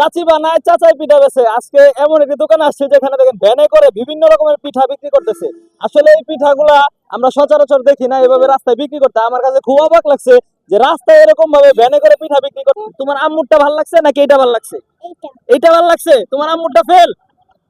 চাচি বানায় চাচাই পিঠা বেছে। আজকে এমন একটি দোকান আসছে যেখানে দেখেন ভ্যানে করে বিভিন্ন রকমের পিঠা বিক্রি করতেছে। আসলে এই পিঠাগুলা আমরা সচরাচর দেখি না এভাবে রাস্তায় বিক্রি করতে। আমার কাছে খুব অবাক লাগছে যে রাস্তায় এরকম ভাবে ভ্যানে করে পিঠা বিক্রি করতে। তোমার আম্মুরটা ভালো লাগছে নাকি এটা ভালো লাগছে? এইটা। ভালো লাগছে? তোমার আম্মুরটা ফেল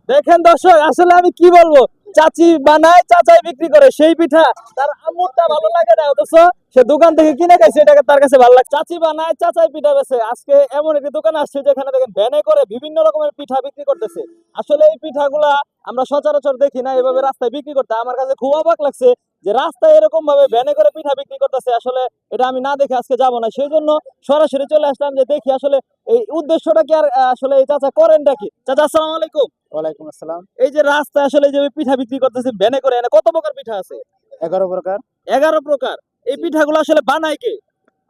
দেখেন দর্শক আসলে আমি কি বলব? চাচি বানায়, চাচাই বিক্রি করে। সেই পিঠা তার আমুরটা ভালো লাগে না, অথচ সে দোকান থেকে কিনে খাইছে এটাকে তার কাছে ভালো লাগে চাচি বানায়, চাচাই পিঠা বেছে আজকে এমন একটি দোকান আসছে যেখানে দেখেন ভ্যানে করে বিভিন্ন রকমের পিঠা বিক্রি করতেছে। আসলে এই পিঠাগুলা আমরা সচরাচর দেখি না, এভাবে রাস্তায় বিক্রি করতে। আমার কাছে খুব অবাক লাগছে যে রাস্তায় এরকম ভাবে ভ্যানে করে পিঠা বিক্রি করতেছে আসলে এটা আমি না দেখে আজকে যাব না। সেই জন্য সরাসরি চলে আসলাম যে দেখি আসলে এই উদ্দেশ্যটা কি আর আসলে এই চাচা করেনটা কি চাচা আসসালামু আলাইকুম। ওয়ালাইকুম আসসালাম। এই যে রাস্তায় আসলে যে পিঠা বিক্রি করতেছে ভ্যানে করে এনে কত প্রকার পিঠা আছে? এগারো প্রকার। এগারো প্রকার। এই পিঠাগুলো আসলে বানায় কে?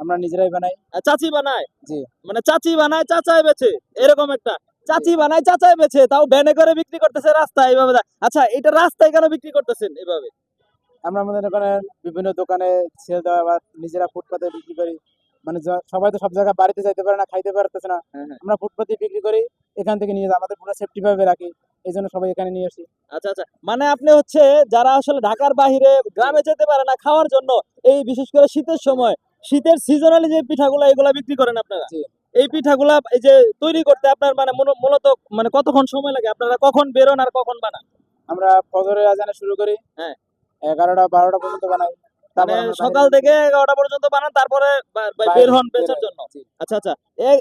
আমরা নিজেরাই বানাই। চাচি বানায়? জি। মানে চাচি বানায় চাচাই বেছে এরকম একটা। চাচি বানায় চাচাই বেছে তাও ভ্যানে করে বিক্রি করতেছে রাস্তায় এইভাবে আচ্ছা এটা রাস্তায় কেন বিক্রি করতেছেন এভাবে আমরা আমাদের দোকানে বিভিন্ন দোকানে সেল দেওয়া বা নিজেরা ফুটপাতে বিক্রি করি। মানে সবাই তো সব জায়গায় বাড়িতে যাইতে পারে না খাইতে পারতেছে না। হ্যাঁ, হ্যাঁ। আমরা ফুটপাতে বিক্রি করি এখান থেকে নিয়ে আমাদের পুরো সেফটি ভাবে রাখি এই জন্য সবাই এখানে নিয়ে আসি। আচ্ছা আচ্ছা। মানে আপনি হচ্ছে যারা আসলে ঢাকার বাহিরে গ্রামে যেতে পারে না খাওয়ার জন্য এই বিশেষ করে শীতের সময় শীতের সিজনালি যে পিঠাগুলো এগুলা বিক্রি করেন আপনারা। এই পিঠাগুলা এই যে তৈরি করতে আপনার মানে মূল- মূলত মানে কতক্ষণ সময় লাগে? আপনারা কখন বেরোন আর কখন বানান? আমরা ফজরের আজানে শুরু করি। হ্যাঁ। এগারোটা বারোটা পর্যন্ত বানাই। মানে সকাল থেকে এগারোটা পর্যন্ত বানান তারপরে বের হন বেচার জন্য। আচ্ছা আচ্ছা।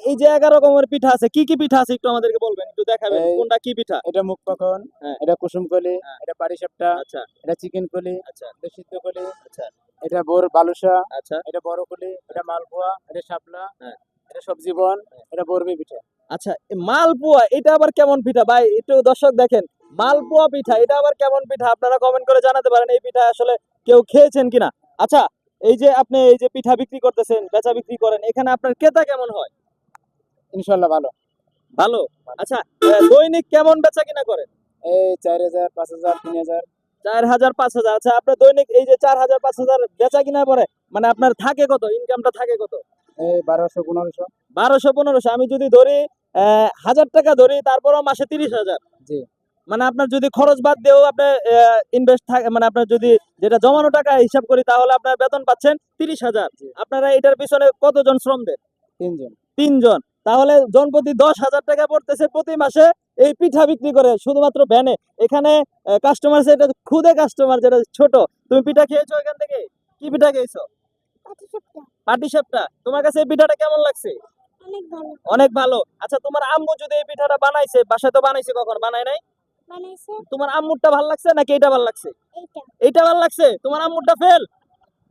এই যে এগারো রকমের পিঠা আছে কি কি পিঠা আছে একটু আমাদেরকে বলবেন? একটু দেখাবেন কোনটা কি পিঠা? এটা মুখ পাখন হ্যাঁ। এটা কুসুম কলি হ্যাঁ। এটা পাটিসাপটা আচ্ছা। এটা চিকেন কলি আচ্ছা। এটা সিদ্ধ কলি আচ্ছা। এটা বোর বালুসা আচ্ছা। এটা বড় কলি এটা মালপোয়া এটা শাপলা হ্যাঁ। এটা সবজি বন এটা বরবি পিঠা। আচ্ছা মালপোয়া এটা আবার কেমন পিঠা? ভাই একটু দর্শক দেখেন। মালপোয়া পিঠা এটা আবার কেমন পিঠা আপনারা কমেন্ট করে জানাতে পারেন এই পিঠা আসলে কেউ খেয়েছেন কিনা? আচ্ছা এই যে আপনি এই যে পিঠা বিক্রি করতেছেন বেচা বিক্রি করেন এখানে আপনার ক্রেতা কেমন হয়? ইনশাল্লাহ ভালো। ভালো? আচ্ছা দৈনিক কেমন বেচা কিনা করেন? এই চার হাজার পাঁচ হাজার তিন হাজার। চার হাজার পাঁচ হাজার। আচ্ছা আপনার দৈনিক এই যে চার হাজার পাঁচ হাজার বেচা কিনা পরে মানে আপনার থাকে কত? ইনকামটা থাকে কত? এই বারোশো পনেরোশো। বারোশো পনেরোশো। আমি যদি ধরি হাজার টাকা ধরি তারপরও মাসে তিরিশ হাজার। জি। মানে আপনার যদি খরচ বাদ দিয়েও আপনার ইনভেস্ট থাকে মানে আপনার যদি যেটা জমানো টাকা হিসাব করি তাহলে আপনার বেতন পাচ্ছেন তিরিশ হাজার। আপনারা এটার পিছনে কতজন শ্রম দেন? তিনজন। তিনজন। তাহলে জনপ্রতি দশ হাজার টাকা পড়তেছে প্রতি মাসে এই পিঠা বিক্রি করে শুধুমাত্র ভ্যানে এখানে কাস্টমার সেটা খুদে কাস্টমার যেটা ছোট। তুমি পিঠা খেয়েছো এখান থেকে? কি পিঠা খেয়েছো? পাটিসাপটা। পাটি সাপটা তোমার কাছে এই পিঠাটা কেমন লাগছে? অনেক ভালো। আচ্ছা তোমার আম্মু যদি এই পিঠাটা বানাইছে বাসায় তো বানাইছে কখন? বানায় নাই? তোমার আম্মুরটা ভালো লাগছে নাকি এটা ভালো লাগছে? এইটা। এইটা ভালো লাগছে? তোমার আম্মুরটা ফেল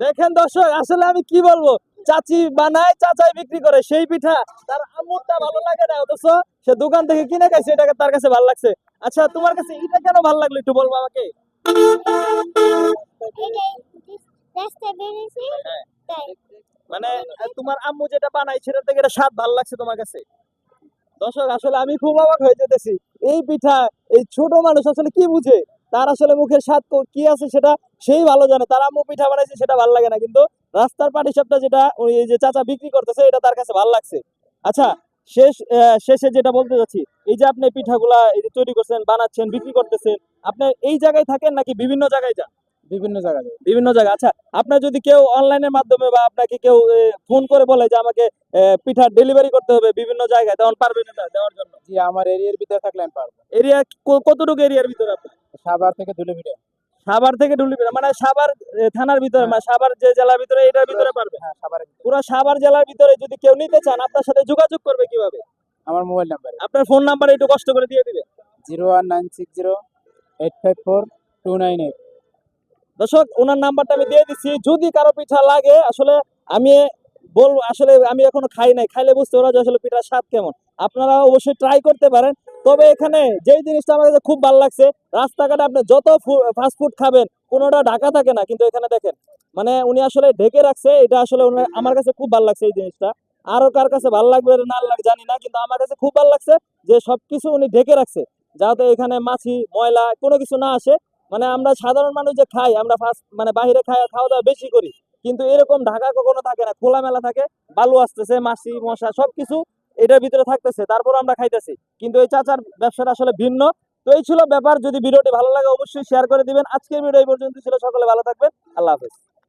দেখেন দর্শক আসলে আমি কি বলব? চাচি বানায় চাচাই বিক্রি করে সেই পিঠা তার আম্মুরটা ভালো লাগে না অথচ সে দোকান থেকে কিনে খাইছে এটাকে তার কাছে ভালো লাগছে। আচ্ছা তোমার কাছে এটা কেন ভালো লাগল একটু বলব আমাকে? হ্যাঁ। তাই। মানে তোমার আম্মু যেটা বানাই সেটা থেকে এটা স্বাদ ভালো লাগছে তোমার কাছে? দর্শক, আসলে আমি খুব অবাক হয়ে যেতেছি। এই পিঠা, এই ছোট মানুষ আসলে কি বুঝে? তার আসলে মুখের স্বাদ কি আছে সেটা সেই ভালো জানে। তার আম্মু পিঠা বানাইছে সেটা ভালো লাগে না। কিন্তু রাস্তার পাটি সাপটা যেটা ওই যে চাচা বিক্রি করতেছে, এটা তার কাছে ভালো লাগছে। আচ্ছা শেষ শেষে যেটা বলতে যাচ্ছি, এই যে আপনি পিঠাগুলা এই যে তৈরি করছেন, বানাচ্ছেন, বিক্রি করতেছেন, আপনি এই জায়গায় থাকেন নাকি বিভিন্ন জায়গায় যান? বিভিন্ন জায়গায় বিভিন্ন জায়গা আচ্ছা আপনার যদি কেউ অনলাইনের মাধ্যমে বা আপনাকে কেউ ফোন করে বলে যে আমাকে এ, পিঠা ডেলিভারি করতে হবে বিভিন্ন জায়গায় তখন পারবেন এটা দেওয়ার জন্য? জি আমার এরিয়ার ভিতরে থাকলে আমি পারব। এরিয়া কতটুকু এরিয়ার ভিতরে আপনার? সাবার থেকে ধুলে ভিড়ে সাভার থেকে ঢুলিপিরা মানে সাভার থানার ভিতরে হ্যাঁ। মানে সাভার যে জেলার ভিতরে এটার ভিতরে পারবে? হ্যাঁ সাবার পুরো সাভার জেলার ভিতরে যদি কেউ নিতে চান আপনার সাথে যোগাযোগ করবে কীভাবে? আমার মোবাইল নাম্বার। আপনার ফোন নাম্বার একটু কষ্ট করে দিয়ে দিবে। Zero one nine six zero eight five four two nine eight. দর্শক, ওনার নাম্বারটা আমি দিয়ে দিচ্ছি। যদি কারও পিঠা লাগে, আসলে আমি বলব আসলে আমি এখনও খাই নাই। খাইলে বুঝতে পারব যে আসলে পিঠার স্বাদ কেমন। আপনারা অবশ্যই ট্রাই করতে পারেন। তবে এখানে যেই জিনিসটা আমার কাছে খুব ভালো লাগছে, রাস্তাঘাটে আপনি যত ফাস্ট ফুড খাবেন, কোনোটা ঢাকা থাকে না। কিন্তু এখানে দেখেন মানে উনি আসলে ঢেকে রাখছে। এটা আসলে আমার কাছে খুব ভালো লাগছে এই জিনিসটা। আরও কার কাছে ভালো লাগবে না লাগে জানি না, কিন্তু আমার কাছে খুব ভালো লাগছে যে সবকিছু উনি ঢেকে রাখছে। যাতে এখানে মাছি, ময়লা কোনো কিছু না আসে। মানে আমরা সাধারণ মানুষ যে খাই, আমরা ফার্স্ট মানে বাইরে খাই খাওয়া দাওয়া বেশি করি। কিন্তু এরকম ঢাকা কখনো থাকে না, খোলামেলা থাকে, বালু আসতেছে, মাছি, মশা সবকিছু এটার ভিতরে থাকতেছে, তারপর আমরা খাইতেছি। কিন্তু এই চাচার ব্যবসাটা আসলে ভিন্ন। তো এই ছিল ব্যাপার, যদি ভিডিওটি ভালো লাগে অবশ্যই শেয়ার করে দিবেন। আজকের ভিডিও এই পর্যন্ত ছিল, সকলে ভালো থাকবেন, আল্লাহ হাফেজ।